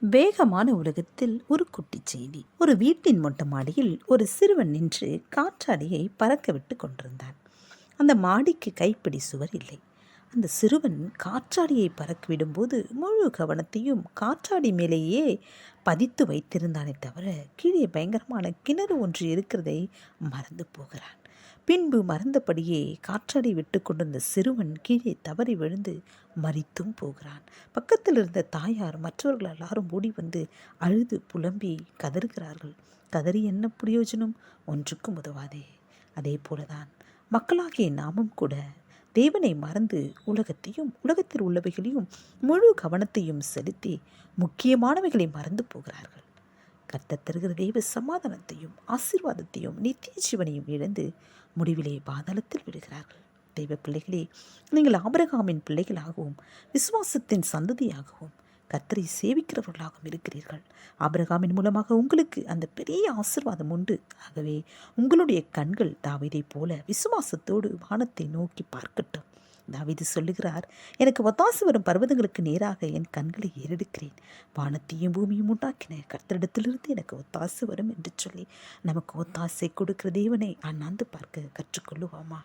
வேகமான உலகத்தில் ஒரு குட்டிச் செய்தி. ஒரு வீட்டின் மொட்டை மாடியில் ஒரு சிறுவன் நின்று காற்றாடியை பறக்க விட்டு கொண்டிருந்தான். அந்த மாடிக்கு கைப்பிடி சுவர் இல்லை. அந்த சிறுவன் காற்றாடியை பறக்கிவிடும்போது முழு கவனத்தையும் காற்றாடி மேலேயே பதித்து வைத்திருந்தானே தவிர கீழே பயங்கரமான கிணறு ஒன்று இருக்கிறதை மறந்து போகிறான். பின்பு மறந்தபடியே காற்றாடி விட்டு கொண்டிருந்த சிறுவன் கீழே தவறி விழுந்து மறித்தும் போகிறான். பக்கத்தில் இருந்த தாயார் மற்றவர்கள் எல்லாரும் ஓடி வந்து அழுது புலம்பி கதறுகிறார்கள். கதறி என்ன பிரயோஜனம்? ஒன்றுக்கும் உதவாதே. அதே போலதான் மக்களாகிய நாமும் கூட தேவனை மறந்து உலகத்தையும் உலகத்தில் உள்ளவைகளையும் முழு கவனத்தையும் செலுத்தி முக்கியமானவைகளை மறந்து போகிறார்கள். கர்த்தர் தருகிற தெய்வ சமாதானத்தையும் ஆசீர்வாதத்தையும் நித்திய ஜீவனையும் இழந்து முடிவிலே பாதாளத்தில் விடுகிறார்கள். தெய்வ பிள்ளைகளே நீங்கள் ஆபரகாமின் பிள்ளைகளாகவும் விசுவாசத்தின் சந்ததியாகவும் கத்தரை சேவிக்கிறவர்களாகவும் இருக்கிறீர்கள். ஆபிரகாமின் மூலமாக உங்களுக்கு அந்த பெரிய ஆசிர்வாதம் உண்டு. ஆகவே உங்களுடைய கண்கள் தாவிதை போல விசுவாசத்தோடு வானத்தை நோக்கி பார்க்கட்டும். தாவிது சொல்லுகிறார் எனக்கு ஒத்தாசு வரும் பர்வதங்களுக்கு நேராக என் கண்களை ஏறெடுக்கிறேன். வானத்தையும் பூமியும் உண்டாக்கின கர்த்தரிடத்திலிருந்து எனக்கு ஒத்தாசு வரும் என்று சொல்லி நமக்கு ஒத்தாசை கொடுக்கிற தேவனை அண்ணாந்து பார்க்க கற்றுக்கொள்ளுவாமா?